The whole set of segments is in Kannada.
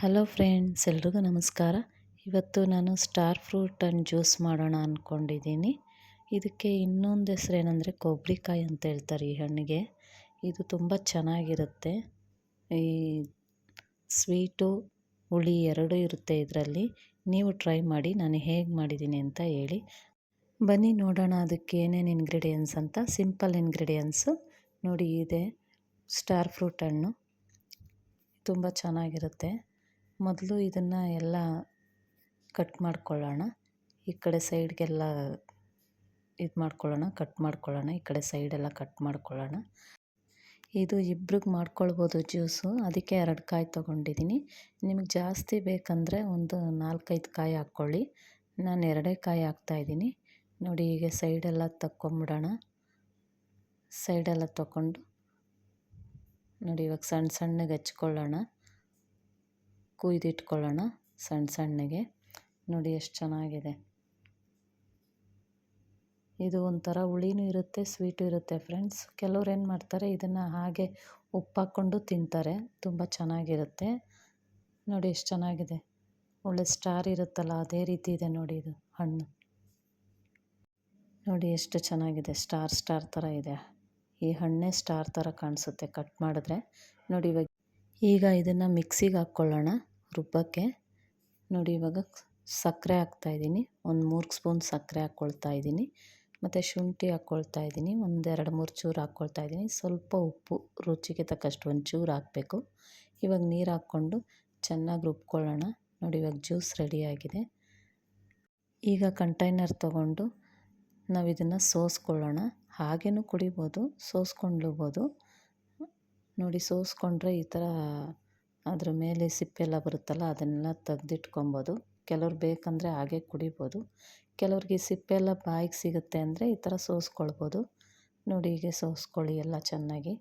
ಹಲೋ ಫ್ರೆಂಡ್ಸ್, ಎಲ್ರಿಗೂ ನಮಸ್ಕಾರ. ಇವತ್ತು ನಾನು ಸ್ಟಾರ್ ಫ್ರೂಟ್ ಆ್ಯಂಡ್ ಜ್ಯೂಸ್ ಮಾಡೋಣ ಅಂದ್ಕೊಂಡಿದ್ದೀನಿ ಇದಕ್ಕೆ ಇನ್ನೊಂದು ಹೆಸರು ಏನಂದರೆ ಕೊಬ್ಬರಿಕಾಯಿ ಅಂತ ಹೇಳ್ತಾರೆ ಈ ಹಣ್ಣಿಗೆ. ಇದು ತುಂಬ ಚೆನ್ನಾಗಿರುತ್ತೆ. ಈ ಸ್ವೀಟು, ಹುಳಿ ಎರಡೂ ಇರುತ್ತೆ ಇದರಲ್ಲಿ. ನೀವು ಟ್ರೈ ಮಾಡಿ, ನಾನು ಹೇಗೆ ಮಾಡಿದ್ದೀನಿ ಅಂತ ಹೇಳಿ. ಬನ್ನಿ ನೋಡೋಣ ಅದಕ್ಕೆ ಏನೇನು ಇಂಗ್ರೀಡಿಯೆಂಟ್ಸ್ ಅಂತ. ಸಿಂಪಲ್ ಇಂಗ್ರೀಡಿಯೆಂಟ್ಸು ನೋಡಿ, ಇದೆ ಸ್ಟಾರ್ ಫ್ರೂಟ್ ಹಣ್ಣು. ತುಂಬ ಚೆನ್ನಾಗಿರುತ್ತೆ. ಮೊದಲು ಇದನ್ನು ಎಲ್ಲ ಕಟ್ ಮಾಡ್ಕೊಳ್ಳೋಣ. ಈ ಕಡೆ ಸೈಡ್ಗೆಲ್ಲ ಇದು ಮಾಡ್ಕೊಳ್ಳೋಣ ಕಟ್ ಮಾಡ್ಕೊಳ್ಳೋಣ. ಈ ಕಡೆ ಸೈಡೆಲ್ಲ ಕಟ್ ಮಾಡ್ಕೊಳ್ಳೋಣ. ಇದು ಇಬ್ರಿಗೆ ಮಾಡ್ಕೊಳ್ಬೋದು ಜ್ಯೂಸು ಅದಕ್ಕೆ ಎರಡು ಕಾಯಿ ತೊಗೊಂಡಿದ್ದೀನಿ ನಿಮಗೆ ಜಾಸ್ತಿ ಬೇಕಂದರೆ ಒಂದು ನಾಲ್ಕೈದು ಕಾಯಿ ಹಾಕ್ಕೊಳ್ಳಿ ನಾನು ಎರಡೇ ಕಾಯಿ ಹಾಕ್ತಾಯಿದ್ದೀನಿ ನೋಡಿ ಈಗ ಸೈಡೆಲ್ಲ ತಕ್ಕೊಂಬಿಡೋಣ. ಸೈಡೆಲ್ಲ ತಗೊಂಡು ನೋಡಿ, ಇವಾಗ ಸಣ್ಣ ಸಣ್ಣಗೆ ಹಚ್ಕೊಳ್ಳೋಣ. ಕುಯ್ದಿಟ್ಕೊಳ್ಳೋಣ ಸಣ್ಣ ಸಣ್ಣಗೆ. ನೋಡಿ ಎಷ್ಟು ಚೆನ್ನಾಗಿದೆ. ಇದು ಒಂಥರ ಹುಳಿನೂ ಇರುತ್ತೆ, ಸ್ವೀಟು ಇರುತ್ತೆ ಫ್ರೆಂಡ್ಸ್. ಕೆಲವ್ರು ಏನು ಮಾಡ್ತಾರೆ, ಇದನ್ನು ಹಾಗೆ ಉಪ್ಪು ಹಾಕ್ಕೊಂಡು ತಿಂತಾರೆ. ತುಂಬ ಚೆನ್ನಾಗಿರುತ್ತೆ. ನೋಡಿ ಎಷ್ಟು ಚೆನ್ನಾಗಿದೆ. ಒಳ್ಳೆ ಸ್ಟಾರ್ ಇರುತ್ತಲ್ಲ, ಅದೇ ರೀತಿ ಇದೆ ನೋಡಿ ಇದು ಹಣ್ಣು. ನೋಡಿ ಎಷ್ಟು ಚೆನ್ನಾಗಿದೆ, ಸ್ಟಾರ್ ಸ್ಟಾರ್ ಥರ ಇದೆ. ಈ ಹಣ್ಣೇ ಸ್ಟಾರ್ ಥರ ಕಾಣಿಸುತ್ತೆ ಕಟ್ ಮಾಡಿದ್ರೆ. ನೋಡಿ ಇವಾಗ ಈಗ ಇದನ್ನು ಮಿಕ್ಸಿಗೆ ಹಾಕ್ಕೊಳ್ಳೋಣ. ರುಬ್ಬಕ್ಕೆ. ನೋಡಿ, ಇವಾಗ ಸಕ್ಕರೆ ಹಾಕ್ತಾಯಿದ್ದೀನಿ ಒಂದು ಮೂರು ಸ್ಪೂನ್ ಸಕ್ಕರೆ ಹಾಕ್ಕೊಳ್ತಾ ಇದ್ದೀನಿ. ಮತ್ತು ಶುಂಠಿ ಹಾಕ್ಕೊಳ್ತಾ ಇದ್ದೀನಿ. ಒಂದೆರಡು ಮೂರು ಚೂರು ಹಾಕ್ಕೊಳ್ತಾ ಇದ್ದೀನಿ. ಸ್ವಲ್ಪ ಉಪ್ಪು, ರುಚಿಗೆ ತಕ್ಕಷ್ಟು ಒಂದು ಚೂರು ಹಾಕಬೇಕು. ಇವಾಗ ನೀರು ಹಾಕ್ಕೊಂಡು ಚೆನ್ನಾಗಿ ರುಬ್ಕೊಳ್ಳೋಣ. ನೋಡಿ, ಇವಾಗ ಜ್ಯೂಸ್ ರೆಡಿಯಾಗಿದೆ ಈಗ ಕಂಟೈನರ್ ತಗೊಂಡು ನಾವು ಇದನ್ನು ಸೋಸ್ಕೊಳ್ಳೋಣ. ಹಾಗೇನೂ ಕುಡಿಬೋದು ಸೋಸ್ಕೊಂಡ್ಲೂಬೋದು ನೋಡಿ, ಸೋಸ್ಕೊಂಡ್ರೆ ಈ ಥರ ಅದ್ರ ಮೇಲೆ ಸಿಪ್ಪೆಲ್ಲ ಬರುತ್ತಲ್ಲ, ಅದನ್ನೆಲ್ಲ ತೆಗ್ದಿಟ್ಕೊಬೋದು. ಕೆಲವ್ರು ಬೇಕಂದರೆ ಹಾಗೆ ಕುಡಿಬೋದು. ಕೆಲವ್ರಿಗೆ ಸಿಪ್ಪೆಲ್ಲ ಬಾಯಿಗೆ ಸಿಗುತ್ತೆ ಅಂದರೆ ಈ ಥರ ಸೋಸ್ಕೊಳ್ಬೋದು. ನೋಡಿ, ಹೀಗೆ ಸೋಸ್ಕೊಳ್ಳಿ ಎಲ್ಲ ಚೆನ್ನಾಗಿ.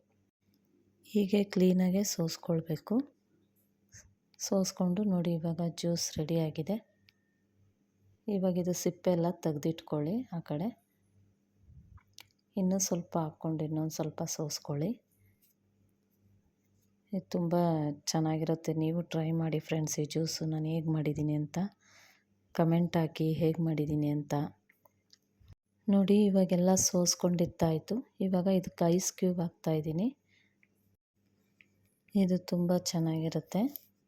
ಹೀಗೆ ಕ್ಲೀನಾಗೆ ಸೋಸ್ಕೊಳ್ಬೇಕು. ಸೋಸ್ಕೊಂಡು ನೋಡಿ, ಇವಾಗ ಜ್ಯೂಸ್ ರೆಡಿಯಾಗಿದೆ ಇವಾಗ ಇದು ಸಿಪ್ಪೆ ಎಲ್ಲ ತೆಗ್ದಿಟ್ಕೊಳ್ಳಿ ಆ ಕಡೆ. ಇನ್ನೂ ಸ್ವಲ್ಪ ಹಾಕ್ಕೊಂಡು ಇನ್ನೊಂದು ಸ್ವಲ್ಪ ಸೋಸ್ಕೊಳ್ಳಿ. ಇದು ತುಂಬ ಚೆನ್ನಾಗಿರುತ್ತೆ. ನೀವು ಟ್ರೈ ಮಾಡಿ ಫ್ರೆಂಡ್ಸ್ ಈ ಜ್ಯೂಸು ನಾನು ಹೇಗೆ ಮಾಡಿದ್ದೀನಿ ಅಂತ ಕಮೆಂಟ್ ಹಾಕಿ ಹೇಗೆ ಮಾಡಿದ್ದೀನಿ ಅಂತ. ನೋಡಿ, ಇವಾಗೆಲ್ಲ ಸೋಸ್ಕೊಂಡಿತ್ತಾಯಿತು ಇವಾಗ ಇದಕ್ಕೆ ಐಸ್ ಕ್ಯೂಬ್ ಹಾಕ್ತಾಯಿದ್ದೀನಿ ಇದು ತುಂಬ ಚೆನ್ನಾಗಿರುತ್ತೆ.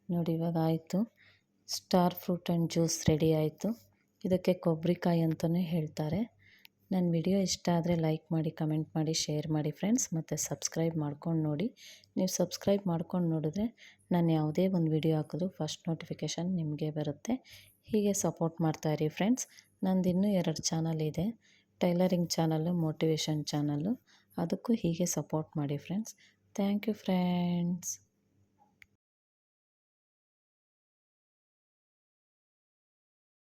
ನೋಡಿ, ಇವಾಗ ಆಯಿತು. Star fruit and juice ready ಆಯಿತು. ಇದಕ್ಕೆ ಕೊಬ್ಬರಿಕಾಯಿ ಅಂತಲೇ ಹೇಳ್ತಾರೆ. ನನ್ನ ವಿಡಿಯೋ ಇಷ್ಟ ಆದರೆ ಲೈಕ್ ಮಾಡಿ, ಕಮೆಂಟ್ ಮಾಡಿ, ಶೇರ್ ಮಾಡಿ ಫ್ರೆಂಡ್ಸ್. ಮತ್ತು ಸಬ್ಸ್ಕ್ರೈಬ್ ಮಾಡ್ಕೊಂಡು ನೋಡಿ. ನೀವು ಸಬ್ಸ್ಕ್ರೈಬ್ ಮಾಡ್ಕೊಂಡು ನೋಡಿದ್ರೆ ನಾನು ಯಾವುದೇ ಒಂದು ವಿಡಿಯೋ ಹಾಕಿದ್ರು ಫಸ್ಟ್ ನೋಟಿಫಿಕೇಷನ್ ನಿಮಗೆ ಬರುತ್ತೆ. ಹೀಗೆ ಸಪೋರ್ಟ್ ಮಾಡ್ತಾಯಿರಿ ಫ್ರೆಂಡ್ಸ್. ನಂದು ಇನ್ನೂ ಎರಡು ಚಾನಲ್ ಇದೆ. Tailoring channel motivation channel. ಅದಕ್ಕೂ ಹೀಗೆ ಸಪೋರ್ಟ್ ಮಾಡಿ ಫ್ರೆಂಡ್ಸ್. Thank you friends.